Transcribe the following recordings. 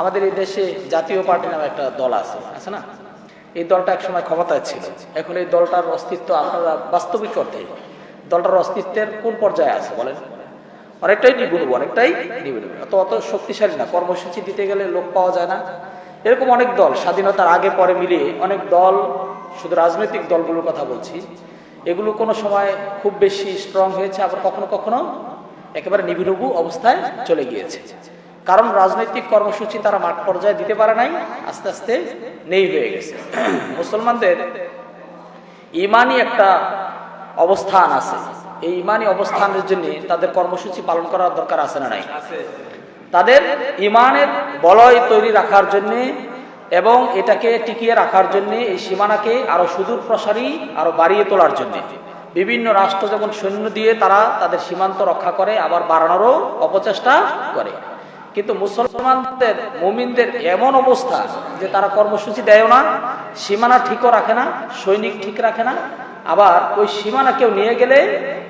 আমাদের এই দেশে জাতীয় পার্টি নামে একটা দল আছে আছে না? এই দলটা একসময় ক্ষমতায় ছিল। এখন এই দলটার অস্তিত্ব আপনারা বাস্তবিক অর্থে দলটার অস্তিত্বের কোন পর্যায়ে আছে বলেন? অনেকটাই নিগুণ অনেকটাই নিগুণ অত অত শক্তিশালী না, কর্মসূচি দিতে গেলে লোক পাওয়া যায় না। এরকম অনেক দল, স্বাধীনতার আগে পরে মিলিয়ে অনেক দল, শুধু রাজনৈতিক দলগুলোর কথা বলছি, এগুলো কোনো সময় খুব বেশি স্ট্রং হয়েছে, আবার কখনো কখনো একেবারে নিবিড়বু অবস্থায় চলে গিয়েছে। কারণ রাজনৈতিক কর্মসূচি তারা মাঠ পর্যায়ে দিতে পারে নাই, আস্তে আস্তে নেই হয়ে গেছে। মুসলমানদের ইমানই একটা অবস্থান আছে। এই ইমানই অবস্থানের জন্য তাদের কর্মসূচি পালন করার দরকার আছে না নাই? তাদের ইমানের বলয় তৈরি রাখার জন্য এবং এটাকে টিকিয়ে রাখার জন্য, এই সীমানাকে আরও সুদূর প্রসারী, আরও বাড়িয়ে তোলার জন্য। বিভিন্ন রাষ্ট্র যেমন সৈন্য দিয়ে তারা তাদের সীমান্ত রক্ষা করে, আবার বাড়ানোরও অপচেষ্টা করে। কিন্তু মুসলমানদের, মুমিনদের এমন অবস্থা যে তারা কর্মসূচি দেয় না, সীমানা ঠিকও রাখে না, সৈনিক ঠিক রাখে না। আবার ওই সীমানা কেউ নিয়ে গেলে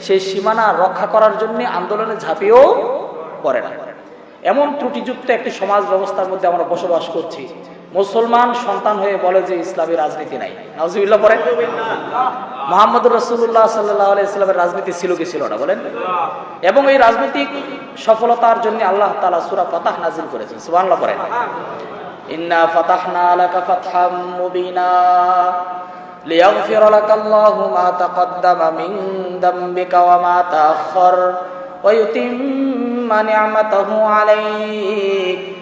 সেই সীমানা রক্ষা করার জন্য আন্দোলনে ঝাঁপিয়েও পড়ে না। এমন ত্রুটিযুক্ত একটি সমাজ ব্যবস্থার মধ্যে আমরা বসবাস করছি। মুসলমান সন্তান হয়ে বলে যে ইসলামী রাজনীতি নাই। নাউজিবিল্লা পরে মোহাম্মদ রসুল্লাহ সাল্লাহ ইসলামের রাজনীতি ছিল কি ছিল না বলেন। এবং এই রাজনৈতিক সফলতার জন্য আল্লাহ তালা সুরা ফাতাহ নাজিল করেছেন। সুবাংলা পরে ইন্না ফাতাহনা আলাকা ফাতহাম মুবিনা লিয়াগফির লাকা আল্লাহু মা তাকাদ্দামা মিন দামবিকা ওয়া মা তাআখার ওয়া ইউতিম্মা নি'মাতাহু আলাইক।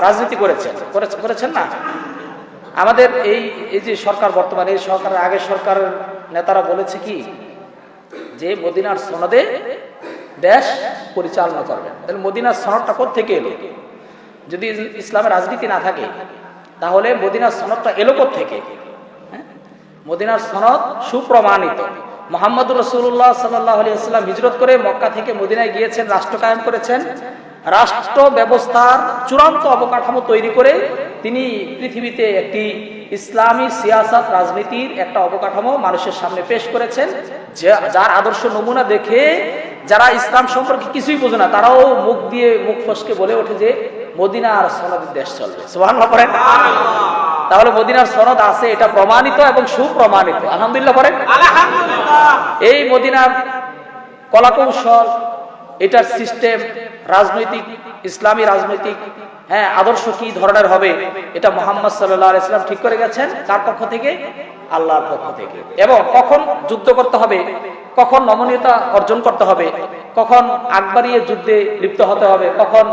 রাজনীতি করেছেন। করেছেন না? আমাদের এই এই যে সরকার বর্তমানে, এই সরকারের আগের সরকারের নেতারা বলেছে কি? যে মদিনার সনদে দেশ পরিচালনা করবেন। তাহলে মদিনার সনদটা থেকে এলো? যদি ইসলামের রাজনীতি না থাকে, তাহলে মদিনার সনদটা এলো থেকে হ্যাঁ? মদিনার সনদ সুপ্রমাণিত। মোহাম্মদ রসুল্লাহ সাল্লাম হিজরত করে মক্কা থেকে মদিনায় গিয়েছেন রাষ্ট্র কায়েম করেছেন। রাষ্ট্র ব্যবস্থার চূড়ান্ত অবকাঠামো তৈরি করে তিনি পৃথিবীতে একটি ইসলামী সিয়াসাত রাজনীতির একটা অবকাঠামো মানুষের সামনে পেশ করেছেন যার আদর্শ নমুনা দেখে যারা ইসলাম সম্পর্কে কিছুই বোঝে না তারাও মুখ দিয়ে মুখ ফসকে বলে ওঠে যে মদিনার সনদের দেশ চলবে। সোহান করেন তাহলে মদিনার সনদ আছে এটা প্রমাণিত এবং সুপ্রমাণিত। আলহামদুলিল্লাহ পরে এই মদিনার কলাকৌশল এটার সিস্টেম রাজনৈতিক, ইসলামী রাজনৈতিক হ্যাঁ আদর্শ কি ধরনের হবে, এটা মোহাম্মদ সাল্লাহ ইসলাম ঠিক করে গেছেন, তার পক্ষ থেকে, আল্লাহর পক্ষ থেকে। এবং কখন যুদ্ধ করতে হবে, কখন নমনীয়তা অর্জন করতে হবে, কখন আগবাড়িয়ে যুদ্ধে লিপ্ত হতে হবে, কখন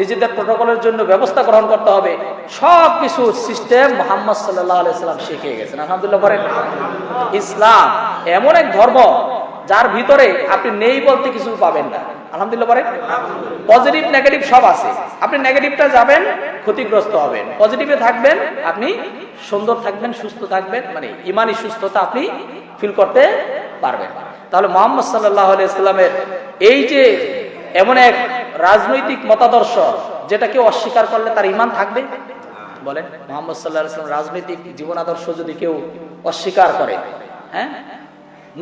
নিজেদের প্রোটোকলের জন্য ব্যবস্থা গ্রহণ করতে হবে সব কিছু সিস্টেম মোহাম্মদ সাল্লাহ আলাইসাল্লাম শিখিয়ে গেছেন। আলহামদুলিল্লাহ বলেন ইসলাম এমন এক ধর্ম, যার ভিতরে আপনি নেই বলতে কিছু পাবেন না। আলহামদুলিল্লাহ বলেন পজিটিভ নেগেটিভ সব আছে। আপনি নেগেটিভটা যাবেন, ক্ষতিগ্রস্ত হবেন। পজিটিভে থাকবেন, আপনি সুন্দর থাকবেন, সুস্থ থাকবেন মানে ইমানি সুস্থতা আপনি ফিল করতে পারবেন। তাহলে মোহাম্মদ সাল্লাহ ইসলামের এই যে এমন এক রাজনৈতিক মতাদর্শ যেটা কেউ অস্বীকার করলে তার ইমান থাকবে? বলেন, মোহাম্মদ সাল্লাহ ইসলাম রাজনৈতিক জীবন আদর্শ যদি কেউ অস্বীকার করে হ্যাঁ?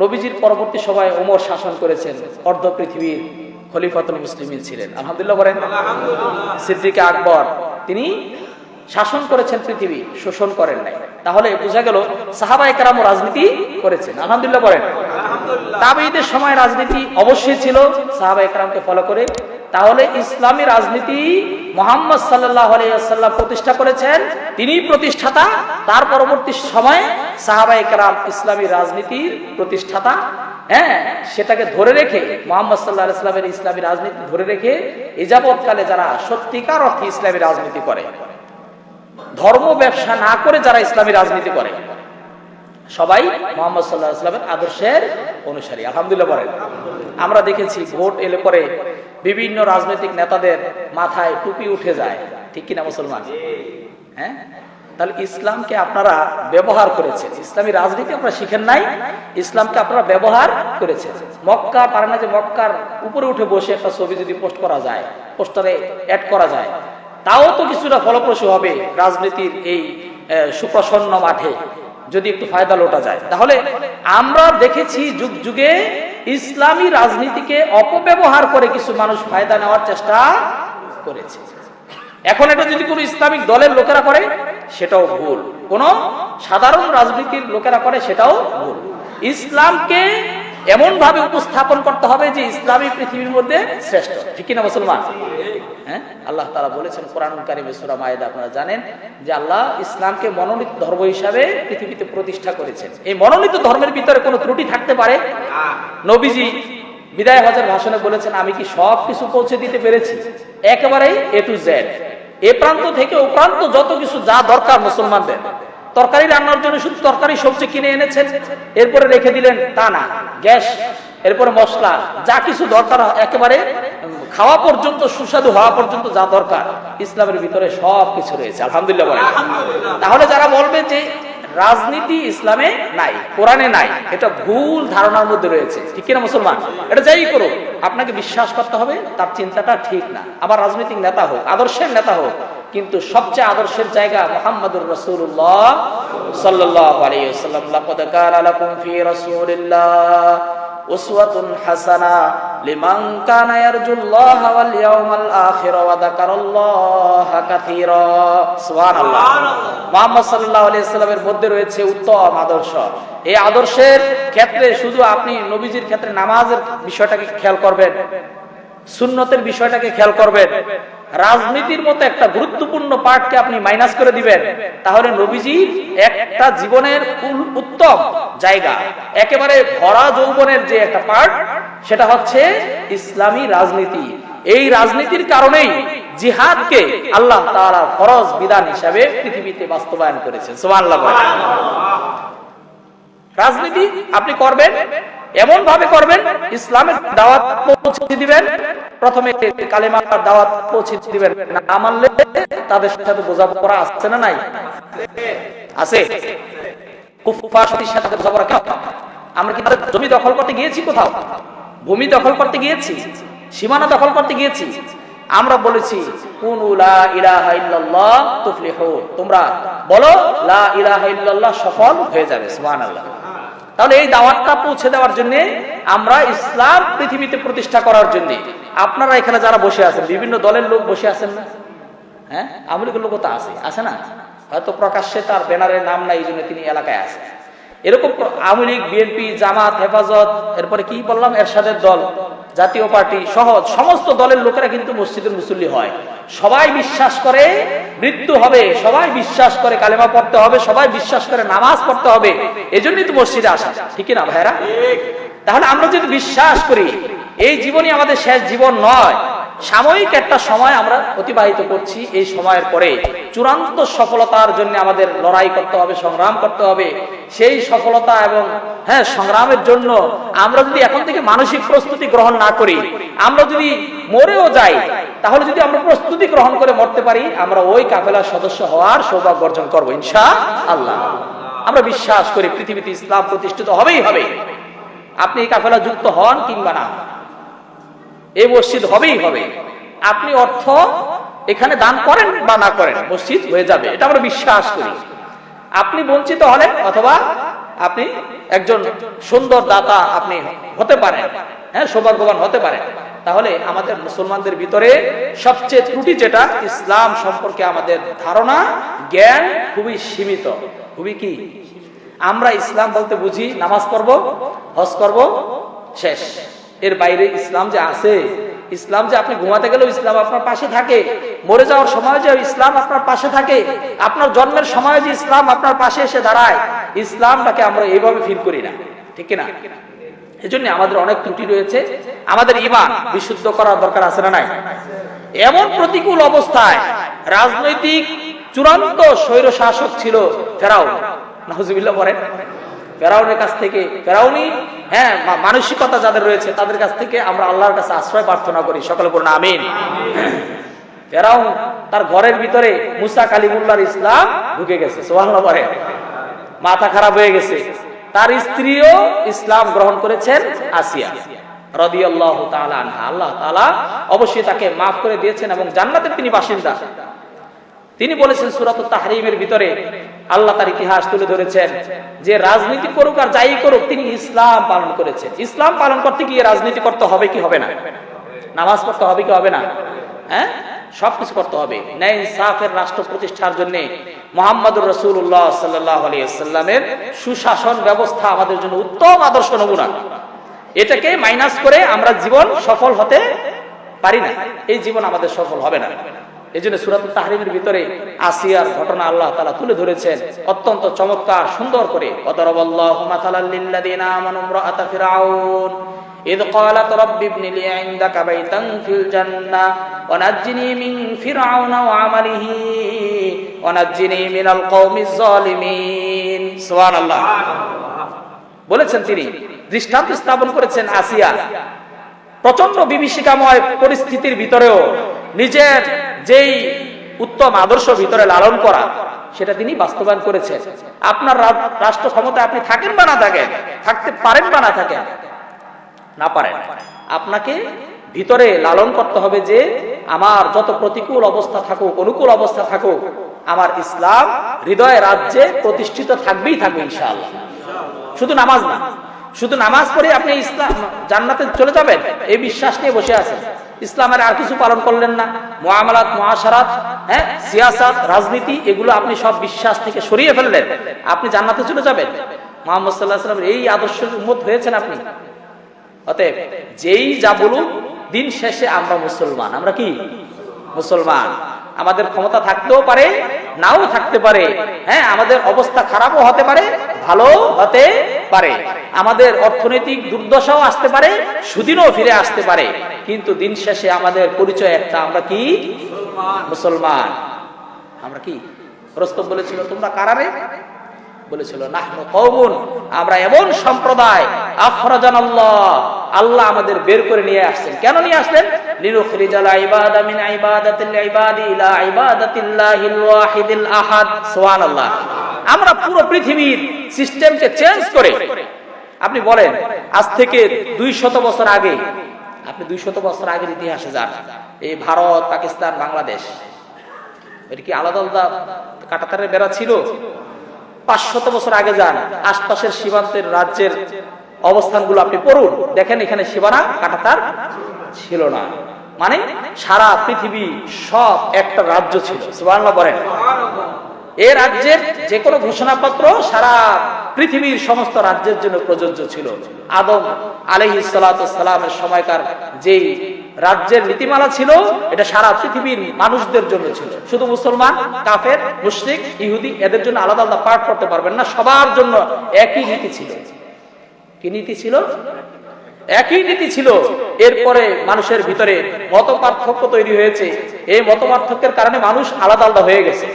নবীজির পরবর্তী সময় ওমর শাসন করেছেন, অর্ধ পৃথিবীর খলিফাতুল মুসলিমিন ছিলেন। আলহামদুলিল্লাহ বলেন সিদ্দিকে আকবর তিনি শাসন করেছেন পৃথিবী শোষণ করেন নাই। তাহলে বোঝা গেল সাহাবা একরাম রাজনীতি করেছেন। আলহামদুলিল্লাহ বলেন। তাবেইদের সময় রাজনীতি অবশ্যই ছিল। সাহাবা একরামকে ফলো করে তাহলে ইসলামী রাজনীতি মোহাম্মদ সাল্লাহ প্রতিষ্ঠা করেছেন তিনি প্রতিষ্ঠাতা, তার পরবর্তী সময়ে সাহাবা একরাম ইসলামী রাজনীতির প্রতিষ্ঠাতা। হ্যাঁ সেটাকে ধরে রেখে, মোহাম্মদ সাল্লাহ ইসলামের ইসলামী রাজনীতি ধরে রেখে এযাবৎকালে যারা সত্যিকার অর্থে ইসলামী রাজনীতি করে, ধর্ম ব্যবসা না করে যারা ইসলামী রাজনীতি করে, সবাই মোহাম্মদ সাল্লাহ ইসলামের আদর্শের অনুসারী। আলহামদুলিল্লাহ বলেন, আমরা দেখেছি ভোট এলে পরে বিভিন্ন রাজনৈতিক নেতাদের মাথায় টুপি উঠে যায়। ঠিক কিনা মুসলমান? হ্যাঁ? তাহলে ইসলামকে আপনারা ব্যবহার করেছেন। ইসলামী রাজনীতি আপনারা শিখেন নাই। ইসলামকে আপনারা ব্যবহার করেছেন। মক্কা পারে না যে মক্কার উপরে উঠে বসে একটা ছবি যদি পোস্ট করা যায়, পোস্টারে অ্যাড করা যায়, তাও তো কিছুটা ফলপ্রসূ হবে রাজনীতির এই সুপ্রসন্ন মাঠে। যদি একটু ফায়দা লোটা যায়। তাহলে আমরা দেখেছি যুগ যুগে ইসলামী রাজনীতিকে অপব্যবহার করে কিছু মানুষ ফায়দা নেওয়ার চেষ্টা করেছে। এখন এটা যদি কোনো ইসলামিক দলের লোকেরা করে, সেটাও ভুল। কোন সাধারণ রাজনীতির লোকেরা করে, সেটাও ভুল। ইসলামকে এমন ভাবে উপস্থাপন করতে হবে যে ইসলামী পৃথিবীর মধ্যে শ্রেষ্ঠ। ঠিক কিনা মুসলমান? হ্যাঁ? আল্লাহ তারা বলেছেন কোরআন কারিমে সূরা মায়েদা, আপনারা জানেন যে আল্লাহ ইসলামকে মনোনীত ধর্ম হিসাবে পৃথিবীতে প্রতিষ্ঠা করেছেন। এই মনোনীত ধর্মের ভিতরে কোনো ত্রুটি থাকতে পারে? নবীজি বিদায় হজের ভাষণে বলেছেন, আমি কি সব কিছু পৌঁছে দিতে পেরেছি? একেবারে এ টু জেড এ প্রান্ত থেকে ও প্রান্ত যত কিছু যা দরকার মুসলমানদের। তরকারি রান্নার জন্য শুধু তরকারি সবজি কিনে এনেছেন এরপরে রেখে দিলেন তা না গ্যাস এরপরে মশলা যা কিছু দরকার একেবারে খাওয়া পর্যন্ত সুস্বাদু হওয়া পর্যন্ত যা দরকার ইসলামের ভিতরে সব কিছু রয়েছে আলহামদুলিল্লাহ। তাহলে যারা বলবে যে রাজনীতি ইসলামে নাই কোরআনে নাই এটা ভুল ধারণার মধ্যে রয়েছে ঠিক কিনা মুসলমান? এটা যাই করুক আপনাকে বিশ্বাস করতে হবে তার চিন্তাটা ঠিক না আবার রাজনৈতিক নেতা হোক আদর্শের নেতা হোক কিন্তু সবচেয়ে আদর্শের জায়গা মোহাম্মদুর রসুল্লাহ সাল্লাহ আলাইসাল্লাম লাকাদ কানা লাকুম ফি রাসূলিল্লাহ উসওয়াতুন হাসানা লিমান কানা ইয়ারজুল্লাহ ওয়াল ইয়াউমাল আখির ওয়া যাকারাল্লাহা কাসীরা। সুবহানাল্লাহ। মুহাম্মদ সাল্লাল্লাহু আলাইহি সাল্লামের মধ্যে রয়েছে উত্তম আদর্শ। এই আদর্শের ক্ষেত্রে শুধু আপনি নবীজির ক্ষেত্রে নামাজের বিষয়টাকে খেয়াল করবেন। সুন্নতের বিষয়টাকে খেয়াল করবেন। রাজনীতির মতো একটা গুরুত্বপূর্ণ পার্টকে আপনি মাইনাস করে দিবেন। তাহলে নবীজি একটা জীবনের উত্তম জায়গা। একেবারে ভরা যৌবনের যে একটা পার্ট সেটা হচ্ছে ইসলামী রাজনীতি। এই রাজনীতির কারণেই জিহাদকে আল্লাহ তাআলা ফরজ বিধান হিসাবে পৃথিবীতে বাস্তবায়ন করেছেন। সুবহানাল্লাহ। রাজনীতি আপনি করবেন এমন ভাবে করবেন, ইসলামের দাওয়াত পৌঁছে দিবেন, প্রথমে কালেমার দাওয়াত পৌঁছে দিবেন। না মানলে তাদের সাথে বোঝাপড়া আসছে না নাই? আছে। আমরা ভূমি দখল করতে সীমানা দখল করতে আমরা বলেছি তোমরা বলো, লা সফল হয়ে যাবে, সুবহানাল্লাহ। তাহলে এই দাওয়াতটা পৌঁছে দেওয়ার জন্য আমরা ইসলাম পৃথিবীতে প্রতিষ্ঠা করার জন্য, আপনারা এখানে যারা বসে আছেন, বিভিন্ন দলের লোক বসে আছেন না? হ্যাঁ? আমলিকের লোক তো আছে আছে না? হয়তো প্রকাশ্যে তার ব্যানারের নাম নাই, এই জন্য তিনি এলাকায় আছে এরকম আওয়ামী লীগ বিএনপি জামাত হেফাজত এরপরে কি বললাম? এরশাদের দল জাতীয় পার্টি সহ সমস্ত দলের লোকেরা কিন্তু মসজিদের মুসল্লি হয়। সবাই বিশ্বাস করে মৃত্যু হবে সবাই বিশ্বাস করে কালেমা পড়তে হবে সবাই বিশ্বাস করে নামাজ পড়তে হবে। এজন্যই তো মসজিদে আসা। ঠিক না ভাইরা তাহলে আমরা যদি বিশ্বাস করি এই জীবনই আমাদের শেষ জীবন নয়। সাময়িক একটা সময় আমরা অতিবাহিত করছি এই সময়ের পরে। চূড়ান্ত সফলতার জন্য আমাদের লড়াই করতে হবে, সংগ্রাম করতে হবে। সেই সফলতা এবং হ্যাঁ সংগ্রামের জন্য আমরা যদি এখন থেকে মানসিক প্রস্তুতি গ্রহণ না করি, আমরা যদি মরেও যাই, তাহলে যদি আমরা প্রস্তুতি গ্রহণ করে মরতে পারি, আমরা ওই কাফেলার সদস্য হওয়ার সৌভাগ্য অর্জন করব ইনশা আল্লাহ আমরা বিশ্বাস করি পৃথিবীতে ইসলাম প্রতিষ্ঠিত হবেই হবে। আপনি এই কাফেলা যুক্ত হন কিংবা না। এই মসজিদ হবেই হবে। আপনি অর্থ এখানে দান করেন বা না করেন, মসজিদ হয়ে যাবে। এটা আমরা বিশ্বাস করি। আপনি বঞ্চিত হলেন অথবা আপনি একজন সুন্দর দাতা আপনি হতে পারেন। হ্যাঁ সৌভাগ্যবান হতে পারেন। তাহলে আমাদের মুসলমানদের ভিতরে সবচেয়ে ত্রুটি যেটা, ইসলাম সম্পর্কে আমাদের ধারণা, জ্ঞান খুবই সীমিত। খুবই কি? আমরা ইসলাম বলতে বুঝি, নামাজ পড়ব, হজ করব, শেষ। এর বাইরে ইসলাম যে আছে, ইসলাম যে আপনি ঘুমাতে গেলেও ইসলাম আপনার পাশে থাকে, মরে যাওয়ার সময় যে ইসলাম আপনার পাশে থাকে, আপনার জন্মের সময় যে ইসলাম আপনার পাশে এসে দাঁড়ায়, ইসলামটাকে আমরা এইভাবে ফিল করি না, ঠিক না এজন্য আমাদের অনেক ত্রুটি রয়েছে, আমাদের ইমান বিশুদ্ধ করার দরকার আছে না নাই? এমন প্রতিকূল অবস্থায় রাজনৈতিক চূড়ান্ত স্বৈর শাসক ছিল ফেরাও নাহজুবিল্লাহ বলেন। ফেরাউনের কাছ থেকে, ফেরাউনি হ্যাঁ মানসিকতা যাদের রয়েছে, তাদের কাছ থেকে আমরা আল্লাহর কাছে আশ্রয় প্রার্থনা করি। সকলে বলুন, আমিন। ফেরাউন তার ঘরের ভিতরে মুসা কালিমুল্লাহর ইসলাম ঢুকে গেছে সোহাল্লা বলে। মাথা খারাপ হয়ে গেছে। তার স্ত্রীও ইসলাম গ্রহণ করেছেন আসিয়া। রদি আল্লাহ আল্লাহ তাআলা অবশ্যই তাকে মাফ করে দিয়েছেন এবং জান্নাতের তিনি বাসিন্দা। তিনি বলেছেন, সুরাত তাহরিমের ভিতরে আল্লাহ তার ইতিহাস তুলে ধরেছেন যে রাজনীতি করুক আর যাই করুক, তিনি ইসলাম পালন করেছেন। ইসলাম পালন করতে গিয়ে রাজনীতি করতে হবে কি হবে না? নামাজ পড়তে হবে কি হবে না? হ্যাঁ? সবকিছু করতে হবে। ন্যায় ইনসাফের রাষ্ট্র প্রতিষ্ঠার জন্য মোহাম্মদুর রসুল্লাহ সাল্লাহ আলিয়াল্লামের সুশাসন ব্যবস্থা আমাদের জন্য উত্তম আদর্শ নমুনা। এটাকে মাইনাস করে আমরা জীবন সফল হতে পারি না। এই জীবন আমাদের সফল হবে না। এই জন্য সুরাত তাহরিমের ভিতরে আসিয়ার ঘটনা আল্লাহ তালা তুলে ধরেছেন অত্যন্ত চমৎকার সুন্দর করে অদরবাল্লাহু মাতালাল লিল্লাযিনা আমানু ইমরাআতা ফিরআউন إذ قالت رب ابن لي عندك بيتا في الجنة ونجني من فرعون وعمله ونجني من القوم الظالمين سبحان الله বলেছেন তিনি দৃষ্টান্ত স্থাপন করেছেন আসিয়া প্রচন্ড বিভীষিকাময় পরিস্থিতির ভিতরেও নিজের যেই উত্তম আদর্শ ভিতরে লালন করা, সেটা তিনি বাস্তবায়ন করেছেন। আপনার রাষ্ট্র ক্ষমতায় আপনি থাকেন বা না থাকেন, থাকতে পারেন বা না থাকেন, না পারেন। আপনাকে ভিতরে লালন করতে হবে যে, আমার যত প্রতিকূল অবস্থা থাকুক, অনুকূল অবস্থা থাকুক, আমার ইসলাম হৃদয় রাজ্যে প্রতিষ্ঠিত থাকবেই থাকবে ইনশাআল্লাহ। শুধু নামাজ না, শুধু নামাজ পড়ে আপনি ইসলাম জান্নাতে চলে যাবেন, এই বিশ্বাস নিয়ে বসে আছেন। ইসলামের আর কিছু পালন করলেন না। মোয়ামলাত মহাসারাত হ্যাঁ সিয়াসাত, রাজনীতি, এগুলো আপনি সব বিশ্বাস থেকে সরিয়ে ফেললেন। আপনি জান্নাতে চলে যাবেন। মোহাম্মদ সাল্লাহ সাল্লামের এই আদর্শের উন্মত হয়েছেন আপনি। অতএব যেই যা বলুন দিন শেষে আমরা মুসলমান। আমরা কি? মুসলমান। আমাদের ক্ষমতা থাকতেও পারে, নাও থাকতে পারে। হ্যাঁ আমাদের অবস্থা খারাপও হতে পারে ভালো হতে পারে। আমাদের অর্থনৈতিক দুর্দশাও আসতে পারে সুদিনও ফিরে আসতে পারে। কিন্তু দিন শেষে আমাদের পরিচয় একটা আমরা কি? মুসলমান। আমরা কি? রস্তম বলেছিল তোমরা কারারে বলেছিল নাহনু আমরা এমন সম্প্রদায় আখরাজান আল্লাহ আল্লাহ আমাদের বের করে নিয়ে আসছেন। কেন নিয়ে আসলেন? লিনুখরিজাল ইবাদা মিন ইবাদাতিল ইবাদি ইলা ইবাদাতিল্লাহিল ওয়াহিদিল আহাদ। সুবহানাল্লাহ। আমরা পুরো পৃথিবীর সিস্টেমকে চেঞ্জ করে, আপনি বলেন, আজ থেকে দুই শত বছর আগে, আপনি দুই শত বছর আগের ইতিহাসে যান, এই ভারত, পাকিস্তান, বাংলাদেশ, এটা কি আলাদা আলাদা কাটাতারের বেড়া ছিল? পাঁচশত বছর আগে যান, আশপাশের সীমান্তের রাজ্যের অবস্থানগুলো আপনি পড়ুন, দেখেন এখানে সীমানা কাটাতার ছিল না। মানে সারা পৃথিবী সব একটা রাজ্য ছিল, সুবহানাল্লাহ বলেন। এ রাজ্যের যে কোনো ঘোষণাপত্র সারা পৃথিবীর সমস্ত রাজ্যের জন্য প্রযোজ্য ছিল। আদম আলহি সালামের সময়কার যেই রাজ্যের নীতিমালা ছিল, এটা সারা পৃথিবীর মানুষদের জন্য ছিল। শুধু মুসলমান, কাফের, মুশরিক, ইহুদি, এদের জন্য আলাদা আলাদা পাঠ করতে পারবেন না, সবার জন্য একই নীতি ছিল। কি নীতি ছিল? একই নীতি ছিল। এরপরে মানুষের ভিতরে মত পার্থক্য তৈরি হয়েছে। এই মত পার্থক্যের কারণে মানুষ আলাদা আলাদা হয়ে গেছে।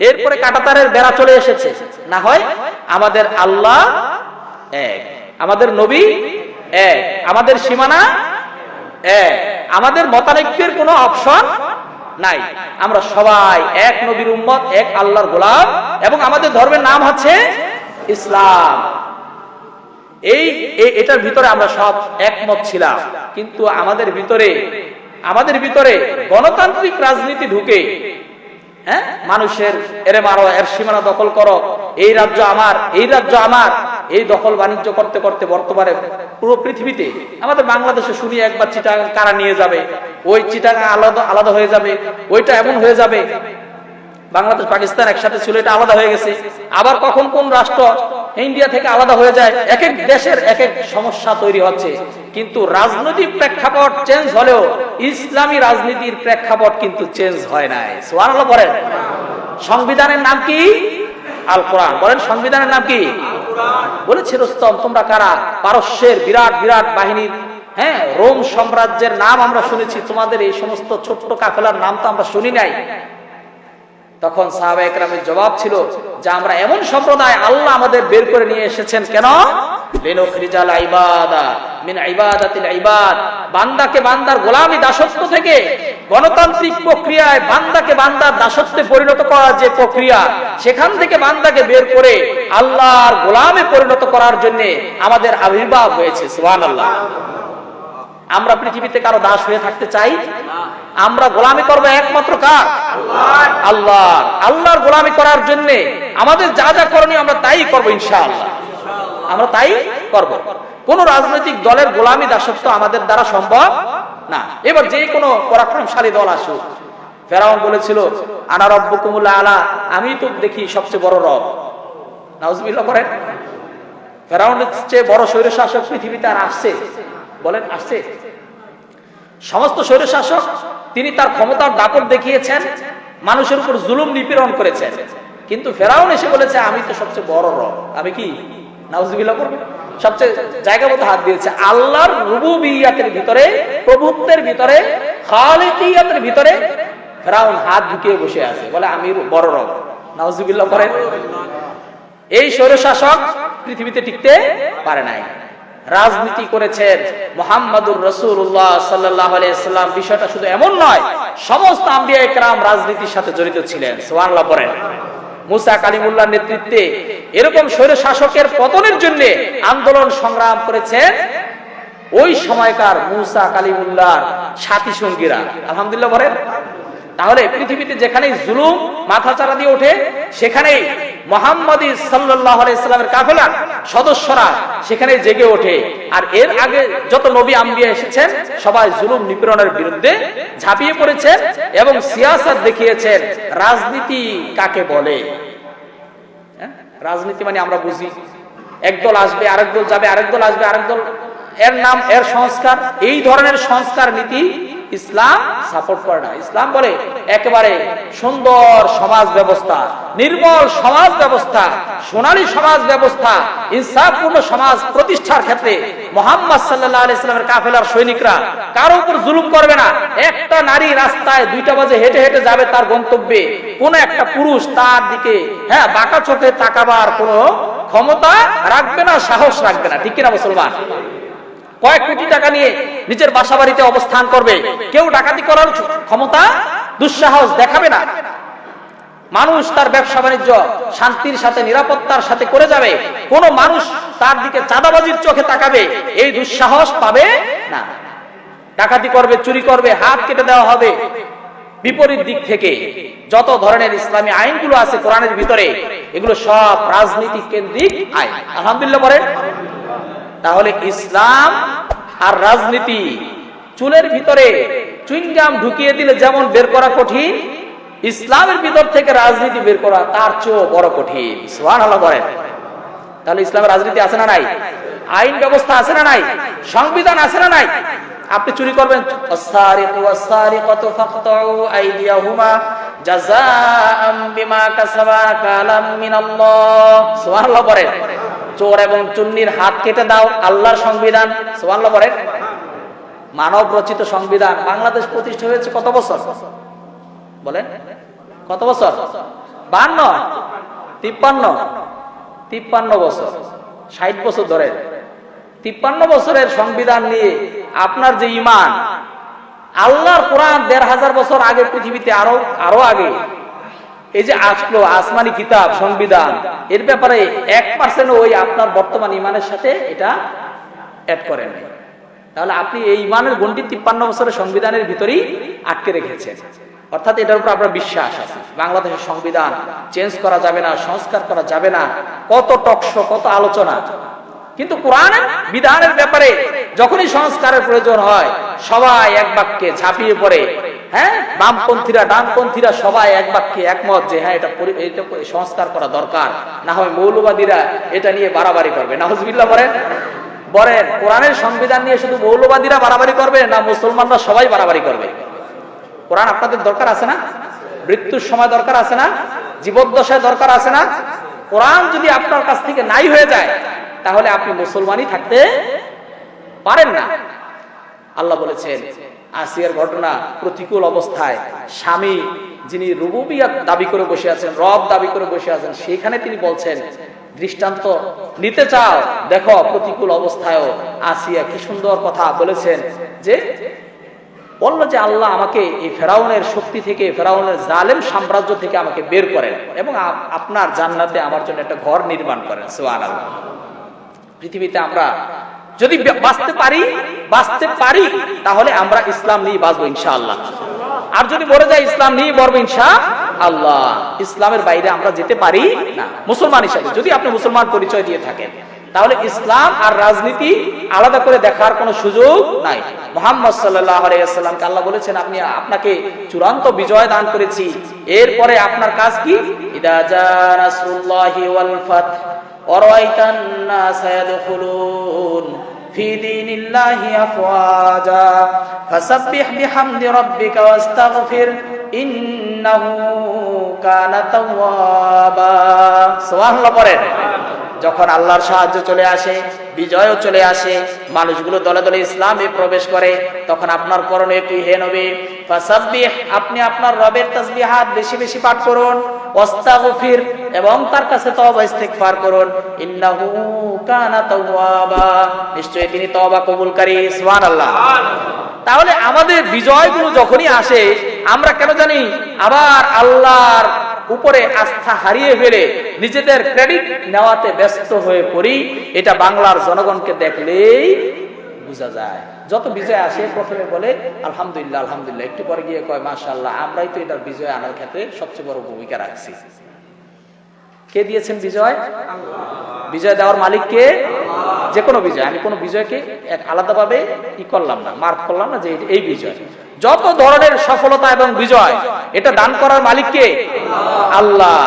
এরপরে কাটাতারের বেড়া চলে এসেছে। না হয় আমাদের আল্লাহ এক, আমাদের নবী এক, আমাদের সীমানা এক, আমাদের মতানৈক্যের কোনো অপশন নাই। আমরা সবাই এক নবীর উম্মত, এক আল্লাহর গোলাম এবং আমাদের ধর্মের নাম হচ্ছে ইসলাম। এই এটার ভিতরে আমরা সব একমত ছিলাম। কিন্তু আমাদের ভিতরে আমাদের ভিতরে গণতান্ত্রিক রাজনীতি ঢুকে হ্যাঁ? মানুষের, এরে মারো, এর সীমানা দখল করো। এই রাজ্য আমার, এই রাজ্য আমার। এই দখল বাণিজ্য করতে করতে বর্তমানে পুরো পৃথিবীতে আমাদের বাংলাদেশে শুনি একবার চিটাং কারা নিয়ে যাবে? ওই চিটাং আলাদা আলাদা হয়ে যাবে, ওইটা এমন হয়ে যাবে। বাংলাদেশ, পাকিস্তান একসাথে ছিল, এটা আলাদা হয়ে গেছে। আবার কখন কোন রাষ্ট্র ইন্ডিয়া থেকে আলাদা হয়ে যায় এক এক দেশের এক এক সমস্যা তৈরি হচ্ছে। কিন্তু রাজনৈতিক প্রেক্ষাপট চেঞ্জ হলেও ইসলামী রাজনীতির প্রেক্ষাপট কিন্তু চেঞ্জ হয় নাই। সোয়াল বলেন। সংবিধানের নাম কি? আল কোরআন বলেন, সংবিধানের নাম কি? বলেছে রুস্তম তোমরা কারা? পারস্যের বিরাট বিরাট বাহিনীর হ্যাঁ রোম সাম্রাজ্যের নাম আমরা শুনেছি। তোমাদের এই সমস্ত ছোট্ট কাফেলার নাম তো আমরা শুনি নাই। তখন সাহাবা একরামের জবাব ছিল যে আমরা এমন সম্প্রদায় আল্লাহ আমাদের বের করে নিয়ে এসেছেন কেন? সেখান থেকে বান্দাকে বের করে গোলামে পরিণত করার জন্য আমাদের আবির্ভাব হয়েছে আমরা পৃথিবীতে কারও দাস হয়ে থাকতে চাই? আমরা গোলামি করব একমাত্র কার? আল্লাহ। আল্লাহর গোলামি করার জন্য আমাদের যা যা করণীয় আমরা তাই করব ইনশাআল্লাহ। আমরা তাই করব। কোন রাজনৈতিক দলের গোলামি দাসত্ব আমাদের দ্বারা সম্ভব না। এবার যে কোনো পরাক্রমশালী দল আসুক। ফেরাউন বলেছিল, আনা রব্বকুমুল্লাহ আলা আমি তো দেখি সবচেয়ে বড় রব। নাউজবিল্লাহ করেন ফেরাউনের চেয়ে বড় স্বৈর শাসক পৃথিবীতে আর আসছে। বলেন, আসছে? সমস্ত স্বৈর শাসক তিনি তার ক্ষমতার দাপট দেখিয়েছেন, মানুষের উপর জুলুম নিপীড়ন করেছেন। কিন্তু ফেরাউন এসে বলেছে, আমি তো সবচেয়ে বড় রব। আমি কি হাত ঢুকিয়ে বসে আছে। বলে, আমি বড় এই স্বৈরশাসক পৃথিবীতে টিকতে পারে নাই। রাজনীতি করেছেন মোহাম্মদুর রসুল্লাহ সাল্লাহ আলাইসাল্লাম বিষয়টা শুধু এমন নয়, সমস্ত আম্বিয়া একরাম রাজনীতির সাথে জড়িত ছিলেন সোয়ানলা পড়েন। মুসা কালিমুল্লাহর নেতৃত্বে এরকম স্বৈর শাসকের পতনের জন্য আন্দোলন সংগ্রাম করেছেন ওই সময়কার মুসা কালিমুল্লাহর সাথী সঙ্গীরা। আলহামদুলিল্লাহ বলেন তাহলে পৃথিবীতে যেখানেই জুলুম মাথা চারা দিয়ে ওঠে, সেখানেই মোহাম্মদ সাল্লাহ ইসলামের সদস্যরা সেখানে জেগে ওঠে। আর এর আগে যত নবী আম্বিয়া এসেছেন, সবাই জুলুম নিপীড়নের বিরুদ্ধে ঝাঁপিয়ে পড়েছেন এবং সিয়াসত দেখিয়েছেন। রাজনীতি কাকে বলে? হ্যাঁ? রাজনীতি মানে আমরা বুঝি। একদল আসবে, আরেক দল যাবে, আরেক দল আসবে, আরেক দল এর নাম, এর সংস্কার, এই ধরনের সংস্কার নীতি ইসলাম সাপোর্ট করে না। ইসলাম বলে একেবারে সুন্দর সমাজ ব্যবস্থা নির্মল সমাজ ব্যবস্থা, সোনালী সমাজ ব্যবস্থা, ইনসাফপূর্ণ সমাজ প্রতিষ্ঠার ক্ষেত্রে মোহাম্মদ সাল্লাহ ইসলামের কাফেলার সৈনিকরা কারও উপর জুলুম করবে না। একটা নারী রাস্তায় দুইটা বাজে হেঁটে হেঁটে যাবে তার গন্তব্যে। কোন একটা পুরুষ তার দিকে হ্যাঁ বাঁকা চোখে তাকাবার কোনো ক্ষমতা রাখবে না, সাহস রাখবে না। ঠিক কিনা মুসলমান? কয়েক কোটি টাকা নিয়ে নিজের বাসা বাড়িতে অবস্থান করবে। কেউ ডাকাতি করার ক্ষমতা দুঃসাহস দেখাবে না। মানুষ তার ব্যবসা বাণিজ্য, শান্তির সাথে, নিরাপত্তার সাথে করে যাবে। কোন মানুষ তার দিকে চাঁদাবাজির চোখে তাকাবে। এই দুঃসাহস পাবে না। ডাকাতি করবে, চুরি করবে, হাত কেটে দেওয়া হবে। বিপরীত দিক থেকে যত ধরনের ইসলামী আইনগুলো আছে কোরআনের ভিতরে, এগুলো সব রাজনীতি কেন্দ্রিক আইন। আলহামদুলিল্লাহ বলেন। তাহলে ইসলাম আর রাজনীতি চুলের ভিতরে চুইংগাম ঢুকিয়ে দিলে যেমন বের করা কঠিন, ইসলামের ভিতর থেকে রাজনীতি বের করা তার চেয়েও বড় কঠিন। সোহান করেন তাহলে ইসলামের রাজনীতি আছে না নাই? আইন ব্যবস্থা আছে না নাই? সংবিধান আছে না নাই? আপনি চুরি করবেন? জাযাআম বিমা চোর এবং চুন্নির হাত কেটে দাও, আল্লাহর সংবিধান। সুবহানাল্লাহ বলেন। মানব রচিত সংবিধান বাংলাদেশ প্রতিষ্ঠা হয়েছে কত বছর? বলেন। কত বছর? বান্ন তিপ্পান্ন। তিপ্পান্ন বছর। ষাট বছর ধরে। তিপ্পান্ন বছরের সংবিধান নিয়ে আপনার যে ইমান, আল্লাহর কোরআন দেড় হাজার বছর আগে পৃথিবীতে আরও আরও আগে। এই যে আসলো আসমানি কিতাব, সংবিধান, এর ব্যাপারে এক পার্সেন্ট ওই আপনার বর্তমান ইমানের সাথে এটা অ্যাড নাই। তাহলে আপনি এই ইমানের গন্ডি তিপ্পান্ন বছরের সংবিধানের ভিতরেই আটকে রেখেছেন। অর্থাৎ এটার উপর আপনার বিশ্বাস আছে। বাংলাদেশের সংবিধান চেঞ্জ করা যাবে না, সংস্কার করা যাবে না। কত টকশো কত আলোচনা। কিন্তু কোরআনের বিধানের ব্যাপারে যখনই সংস্কারের প্রয়োজন হয়, সবাই এক বাক্যে ঝাঁপিয়ে পড়ে হ্যাঁ? বামপন্থীরা, ডানপন্থীরা সবাই এক বাক্যে একমত যে হ্যাঁ এটা এটা সংস্কার করা দরকার। না হয় মৌলবাদীরা এটা নিয়ে বাড়াবাড়ি করবে। নাহজবিল্লা বলেন। বলেন, কোরআনের সংবিধান নিয়ে শুধু মৌলবাদীরা বাড়াবাড়ি করবে না মুসলমানরা সবাই বাড়াবাড়ি করবে? কোরআন আপনাদের দরকার আছে না? মৃত্যুর সময় দরকার আছে না? জীবদ্দশায় দরকার আছে না? কোরআন যদি আপনার কাছ থেকে নাই হয়ে যায়, তাহলে আপনি মুসলমানই থাকতে পারেন না। আল্লাহ বলেছেন, আসিয়ার ঘটনা প্রতিকূল অবস্থায় স্বামী যিনি রুবুবিয়াত দাবি করে বসে আছেন, রব দাবি করে বসে আছেন, সেখানে তিনি বলছেন, দৃষ্টান্ত নিতে চাও? দেখো প্রতিকূল অবস্থায়ও আসিয়া কি সুন্দর কথা বলেছেন যে, বলল যে আল্লাহ আমাকে এই ফেরাউনের শক্তি থেকে, ফেরাউনের জালেম সাম্রাজ্য থেকে আমাকে বের করেন এবং আপনার জান্নাতে আমার জন্য একটা ঘর নির্মাণ করেন। সোয়ান আল্লাহ পৃথিবীতে আমরা যদি বাঁচতে পারি বাঁচতে পারি, তাহলে আমরা ইসলাম নিয়ে বাঁচবো ইনশাআল্লাহ। আর যদি মরে যায়, ইসলাম নিয়ে মরবো ইনশা আল্লাহ, ইসলামের বাইরে আমরা যেতে পারি না। মুসলমান হিসাবে, যদি আপনি মুসলমান পরিচয় দিয়ে থাকেন, তাহলে ইসলাম আর রাজনীতি আলাদা করে দেখার কোনো সুযোগ নাই। মোহাম্মদ সাল্লাহ আল্লাহ বলেছেন, আপনি, আপনাকে চূড়ান্ত বিজয় দান করেছি। এরপরে আপনার কাজ কি? ওয়ারাইতান নাস ইয়াদখুলুন في دين الله أفواجا فسبح بحمد ربك واستغفر إنه كان توابا سبحان الله পড়েন যখন আল্লাহর সাহায্য চলে আসে বিজয়ও চলে আসে মানুষগুলো দলে দলে ইসলামে প্রবেশ করে তখন আপনার করণে একটু হে নবী ফাসাব্বিহ আপনি আপনার রবের তাসবিহাত বেশি বেশি পাঠ করুন ওয়াস্তাগফির এবং তার কাছে তওবা ইস্তিগফার করুন। ইন্নাহু কানা তাওয়াবা। নিশ্চয়ই তিনি তওবা কবুলকারী সুবহানাল্লাহ। তাহলে আমাদের বিজয়গুলো যখনই আসে আমরা কেন জানি আবার আল্লাহর উপরে আস্থা হারিয়ে ফেলে নিজেদের ক্রেডিট নেওয়াতে ব্যস্ত হয়ে পড়ি। এটা বাংলার জনগণকে দেখলেই বোঝা যায়। যত বিজয় আসে, প্রথমে বলে, আলহামদুলিল্লাহ আলহামদুলিল্লাহ। একটু পরে গিয়ে কয় মাশাল্লাহ আমরাই তো এটার বিজয় আনার ক্ষেত্রে সবচেয়ে বড় ভূমিকা রাখছি। কে দিয়েছেন বিজয়? বিজয় দেওয়ার মালিক কে? যে কোনো বিজয়। আমি কোনো বিজয়কে এক আলাদাভাবে ই করলাম না, মার্ক করলাম না যে এই বিজয়। যত ধরনের সফলতা এবং বিজয়, এটা দান করার মালিক কে? আল্লাহ।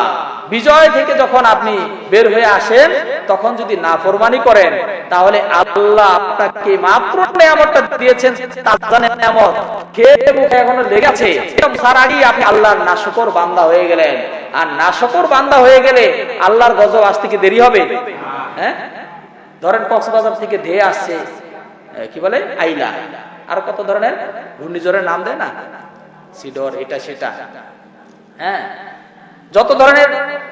বিজয় থেকে যখন আপনি বের হয়ে আসেন, তখন যদি না ফরমানি করেন তাহলে আল্লাহ আপনাকে মাত্র নিয়ামতটা দিয়েছেন তাজা নিয়ামত। কে মুখে এখনও লেগেছে? তার আগেই আপনি আল্লাহর নাশকর বান্দা হয়ে গেলেন। আর নাশকর বান্দা হয়ে গেলে আল্লাহর গজব আসতে কি দেরি হবে? হ্যাঁ? ধরেন কক্সবাজার থেকে ধেয়ে আসছে কি বলে? আইলা। আর কত ধরনের? ঘূর্ণিঝড়ের নাম দেয় না? সিডর, এটা সেটা। হ্যাঁ? যত ধরনের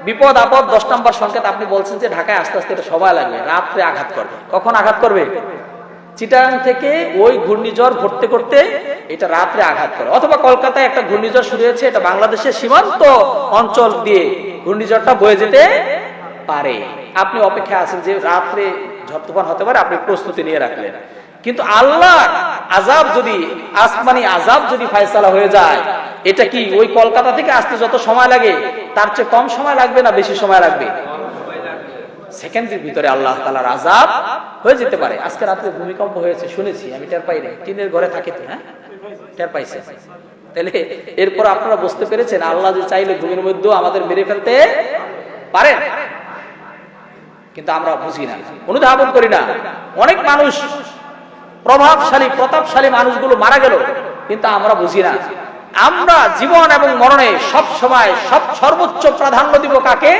বিপদ, আপদ, দশ নম্বর সংকেত আপনি বলছেন যে ঢাকায় আস্তে আস্তে এটা সময় লাগবে, রাত্রে আঘাত করবে। কখন আঘাত করবে? চিটাং থেকে ওই ঘূর্ণিঝড় ঘটতে করতে এটা রাত্রে আঘাত করে। অথবা কলকাতায় একটা ঘূর্ণিঝড় শুরু হয়েছে, এটা বাংলাদেশের সীমান্ত অঞ্চল দিয়ে ঘূর্ণিঝড়টা বয়ে যেতে পারে। আপনি অপেক্ষা আছেন যে রাত্রে ঝড় তুফান হতে পারে, আপনি প্রস্তুতি নিয়ে রাখলেন। কিন্তু আল্লাহ আজাব যদি, আসমানি আজাব যদি ফায়সালা হয়ে যায় এটা কি ওই কলকাতা থেকে আসতে যত সময় লাগে, তার চেয়ে কম সময় লাগবে না বেশি সময় লাগবে? সেকেন্ডের ভিতরে আল্লাহ তালার আজাব হয়ে যেতে পারে। আজকে রাত্রে ভূমিকম্প হয়েছে, শুনেছি, আমি টের পাই নাই। টিনের ঘরে থাকি তো হ্যাঁ? টের পাইছে। তাহলে এরপর আপনারা বুঝতে পেরেছেন, আল্লাহ যে চাইলে ঘুমের মধ্যেও আমাদের মেরে ফেলতে পারেন। কিন্তু আমরা বুঝি না, অনুধাবন করি না। অনেক মানুষ প্রভাবশালী, প্রতাপশালী মানুষগুলো মারা গেল, কিন্তু আমরা বুঝি না। আমরা জীবন এবং মরণে সব সময় সব সর্বোচ্চ প্রাধান্য দিব কাকে?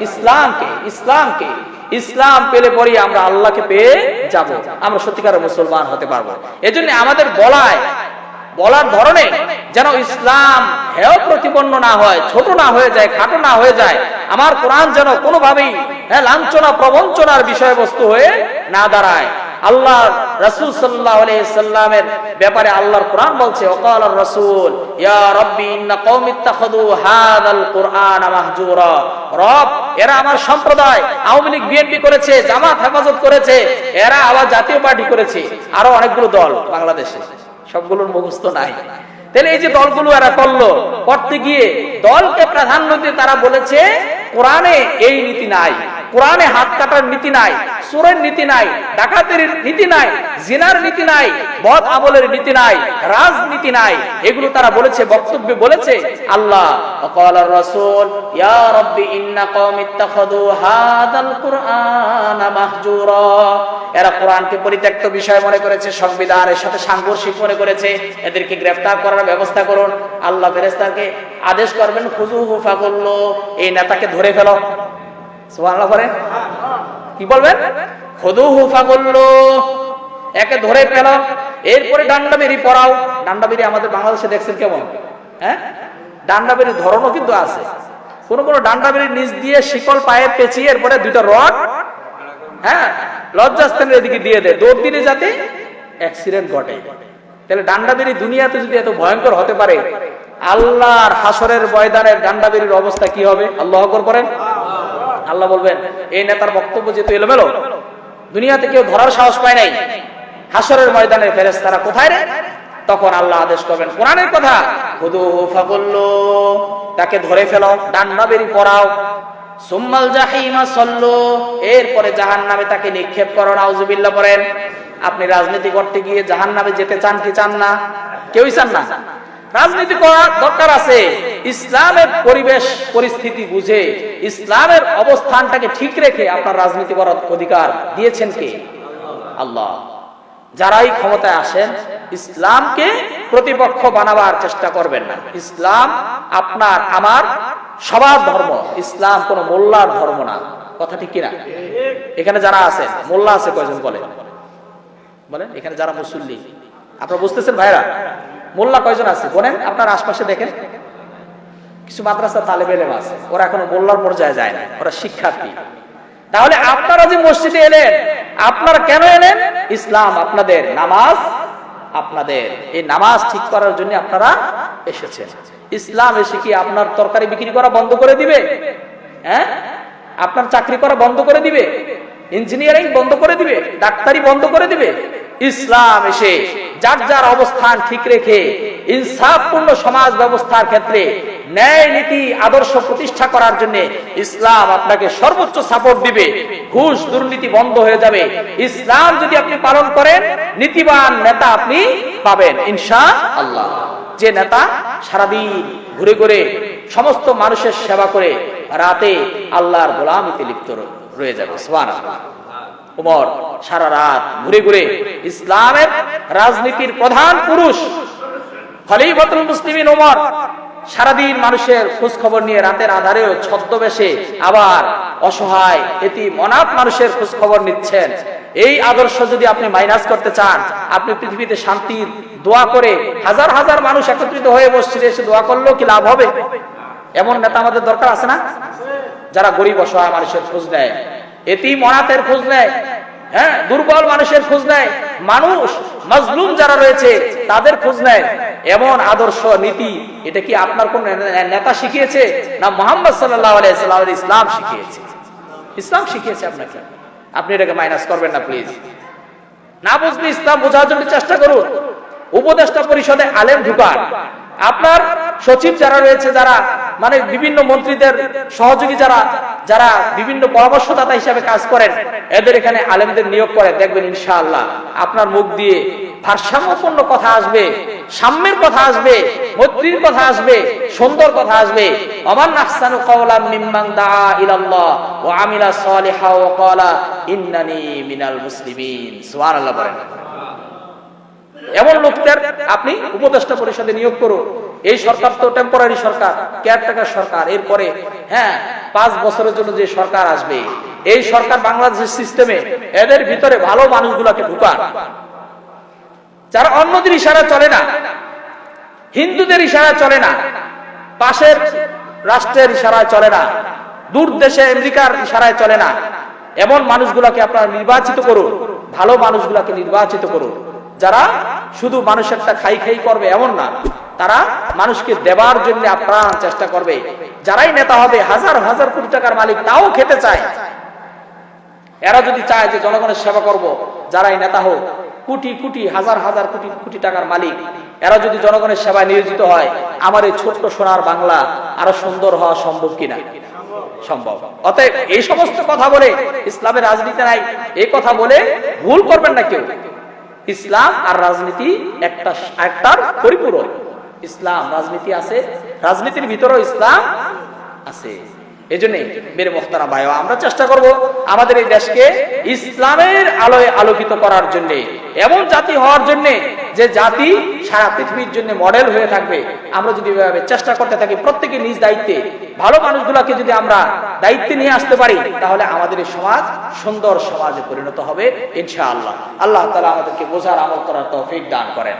ইসলামকে ইসলামকে। ইসলাম পেলে পরে আমরা আল্লাহকে পেয়ে যাব। আমরা সত্যিকারের মুসলমান হতে পারব। এজন্য আমাদের বলায়, বলার ধরনে যেন ইসলাম হেয় প্রতিপন্ন না হয়, ছোট না হয়ে যায়, খাটো না হয়ে যায়, আমার কোরআন যেন কোনোভাবেই হ্যাঁ লাঞ্ছনা, প্রবঞ্চনার বিষয়বস্তু হয়ে না দাঁড়ায়। আল্লাহ রাসূল সাল্লাল্লাহু আলাইহি সাল্লামের ব্যাপারে আল্লাহর কোরআন বলছে ওয়াকাল রাসূল, ইয়া রাব্বি ইন্না কওমি ইত্তাখাযু কুরআনা মাহজুরা। রব, এরা আমার সম্প্রদায়, আওয়ামী লীগ বিএনপি করেছে, জামাত হেফাজত করেছে, এরা আবার জাতীয় পার্টি করেছে, আরও অনেকগুলো দল বাংলাদেশে, সবগুলোর মুখস্থ নাই। তাহলে এই যে দলগুলো এরা করল, করতে গিয়ে দলকে প্রাধান্য দিয়ে তারা বলেছে, কোরআনে এই নীতি নাই। কোরআনে হাত কাটার নীতি নাই সুরের নীতি নাই ডাকাতের নীতি নাই জিনার নীতি নাই বদ আমলের নীতি নাই রাজনীতি নাই এগুলো তারা বলেছে বক্তব্যে বলেছে আল্লাহ وقال الرسول يا رب ان قوم اتخذوا هذا القرآن مهجورا এরা কোরআনকে পরিত্যক্ত বিষয় মনে করেছে সংবিধানের সাথে সাংঘর্ষিক মনে করেছে এদেরকে গ্রেফতার করার ব্যবস্থা করুন আল্লাহ ফেরেস্তাকে আদেশ করবেন খুজু হুফা করলো এই নেতাকে ধরে ফেলো কি বলবেন? একে ধরে পেল এরপরে ডান্ডা বেরি পড়াও ডান্ডা আমাদের বাংলাদেশে দেখছেন কেমন? হ্যাঁ? ডান্ডা ধরনও কিন্তু আছে। কোন কোন ডান্ডা বেরির নিচ দিয়ে শিকল পায়ে পেঁচিয়ে এরপরে দুইটা রড হ্যাঁ লজ্জাস্থানের এদিকে দিয়ে দেয়। দৌড় দিলে যাতে অ্যাক্সিডেন্ট ঘটে। তাহলে ডান্ডাবেরি দুনিয়াতে যদি এত ভয়ঙ্কর হতে পারে, আল্লাহর হাসরের ময়দানের ডান্ডাবেরির অবস্থা কি হবে? আল্লাহ করেন আল্লাহ বলবেন, এই নেতার বক্তব্য যেহেতু এলোমেলো, দুনিয়াতে কেউ ধরার সাহস পায় নাই। হাসরের ময়দানের ফেরেস তারা কোথায় রে? তখন আল্লাহ আদেশ করবেন, কোরআনের কথা খুদু ফাগুল্লু তাকে ধরে ফেলো ডান্না বেরি পড়াও সুম্মাল জাহিমা সল্লু, এরপরে জাহান্নামে তাকে নিক্ষেপ করো, নাউজুবিল্লাহ পড়েন আপনি রাজনীতি করতে গিয়ে জাহান্নামে যেতে চান কি চান না? কেউই চান না। রাজনীতি করার দরকার আছে। ইসলামের পরিবেশ, পরিস্থিতি বুঝে ইসলামের অবস্থানটাকে ঠিক রেখে আপনার রাজনীতি করার অধিকার দিয়েছেন কে? আল্লাহ। যারাই ক্ষমতায় আসেন, ইসলামকে প্রতিপক্ষ বানাবার চেষ্টা করবেন না। ইসলাম আপনার, আমার সবার ধর্ম। ইসলাম কোন মোল্লার ধর্ম না। কথা ঠিক কিনা? এখানে যারা আছেন, মোল্লা আছে কয়জন বলেন? বলেন, এখানে যারা মুসল্লি। আপনারা বুঝতেছেন ভাইরা? মোল্লা কয়জন আছে? বলেন, আপনার আশপাশে দেখেন। কিছু মাদ্রাসা তালেব এলেম আছে। ওরা এখনও মোল্লার পর্যায়ে যায় না। ওরা শিক্ষার্থী। তাহলে আপনারা যে মসজিদে এলেন, আপনারা কেন এলেন? ইসলাম আপনাদের, নামাজ আপনাদের। এই নামাজ ঠিক করার জন্য আপনারা এসেছেন। ইসলাম এসে কি আপনার তরকারি বিক্রি করা বন্ধ করে দিবে? হ্যাঁ? আপনার চাকরি করা বন্ধ করে দিবে? ইঞ্জিনিয়ারিং বন্ধ করে দিবে? ডাক্তারি বন্ধ করে দিবে? ইসলাম এসে যার যার অবস্থান ঠিক রেখে ইনসাফপূর্ণ সমাজ ব্যবস্থার ক্ষেত্রে ন্যায় নীতি আদর্শ প্রতিষ্ঠা করার জন্য ইসলাম আপনাকে সর্বোচ্চ সাপোর্ট দিবে। ঘুষ দুর্নীতি বন্ধ হয়ে যাবে। ইসলাম যদি আপনি পালন করেন, নীতিবান নেতা আপনি পাবেন ইনশা আল্লাহ যে নেতা সারাদিন ঘুরে ঘুরে সমস্ত মানুষের সেবা করে রাতে আল্লাহর গোলামিতে লিপ্ত রয়ে যাবে। সুবহানাল্লাহ। উমর, সারা রাত ঘুরে ঘুরে ইসলামের রাজনীতির প্রধান পুরুষ এই আদর্শ যদি আপনি মাইনাস করতে চান, আপনি পৃথিবীতে দোয়া করে হাজার হাজার মানুষ একত্রিত হয়ে মসজিদে এসে দোয়া করলেও কি লাভ হবে? এমন নেতা আমাদের দরকার আছে না? যারা গরিব অসহায় মানুষের খোঁজ নেয়। এটি মনাতের খোঁজ নেয়। হ্যাঁ দুর্বল মানুষের খোঁজ নেয়। মানুষ, মজলুম যারা রয়েছে, তাদের খোঁজ নেয়। এমন আদর্শ নীতি, এটা কি আপনার কোন নেতা শিখিয়েছে? না মোহাম্মদ সাল্লাহ ইসলাম শিখিয়েছে? ইসলাম শিখিয়েছে আপনাকে। আপনি এটাকে মাইনাস করবেন না প্লিজ না বুঝলে ইসলাম বোঝার জন্য চেষ্টা করুন। উপদেষ্টা পরিষদে আলেম ঢুকান। আপনার সচিব যারা রয়েছে, যারা মানে বিভিন্ন মন্ত্রীদের সহযোগী যারা যারা বিভিন্ন পরামর্শদাতা হিসাবে কাজ করেন, এদের এখানে আলেমদের নিয়োগ করে, দেখবেন ইনশাআল্লাহ আপনার মুখ দিয়ে ভারসাম্যপূর্ণ কথা আসবে, সাম্যের কথা আসবে, মৈত্রীর কথা আসবে, সুন্দর কথা আসবে। অমান আহসানু কাওলাম মিম্মান দাআ ইলাল্লাহ ওয়া আমিলা সালিহা ওয়া ক্বালা ইন্নানি মিনাল মুসলিমিন। সুবহানাল্লাহ বলেন। এমন লোকদের আপনি উপদেষ্টা পরিষদে নিয়োগ করুন। এই সরকার তো টেম্পোরারি সরকার কেয়ারটেকার সরকার। এরপরে হ্যাঁ পাঁচ বছরের জন্য যে সরকার আসবে, এই সরকার বাংলাদেশের সিস্টেমে এদের ভিতরে ভালো মানুষগুলোকে ঢুকান। যারা অন্যদের ইশারা চলে না, হিন্দুদের ইশারা চলে না, পাশের রাষ্ট্রের ইশারায় চলে না, দূর দেশে আমেরিকার ইশারায় চলে না, এমন মানুষগুলোকে আপনারা নির্বাচিত করুন, ভালো মানুষগুলোকে নির্বাচিত করুন। যারা শুধু মানুষেরটা খাই খাই করবে, এমন না। তারা মানুষকে দেবার জন্য আপ্রাণ চেষ্টা করবে। যারাই নেতা হবে, হাজার হাজার কোটি টাকার মালিক, তাও খেতে চায়। এরা যদি চায় যে জনগণের সেবা করব, যারাই নেতা হোক, কোটি কোটি, হাজার হাজার কোটি কোটি টাকার মালিক, এরা যদি জনগণের সেবায় নিয়োজিত হয়, আমার এই ছোট্ট সোনার বাংলা আরও সুন্দর হওয়া সম্ভব কিনা? সম্ভব। অতএব এই সমস্ত কথা বলে ইসলামের রাজনীতি নাই এই কথা বলে ভুল করবেন না কেউ। ইসলাম আর রাজনীতি একটা একটার পরিপূরক। ইসলাম রাজনীতি আছে রাজনীতির ভিতরেও ইসলাম আছে। এই জন্য মেরে মোখতারা ভাই, আমরা চেষ্টা করব আমাদের এই দেশকে ইসলামের আলোয় আলোকিত করার জন্য, এমন জাতি হওয়ার জন্য যে জাতি সারা পৃথিবীর জন্য মডেল হয়ে থাকবে। আমরা যদি এভাবে চেষ্টা করতে থাকি, প্রত্যেকে নিজ দায়িত্বে। ভালো মানুষগুলোকে যদি আমরা দায়িত্বে নিয়ে আসতে পারি, তাহলে আমাদের এই সমাজ সুন্দর সমাজে পরিণত হবে, ইনশাআল্লাহ। আল্লাহ তালা আমাদেরকে বোঝার আমল করার তৌফিক দান করেন।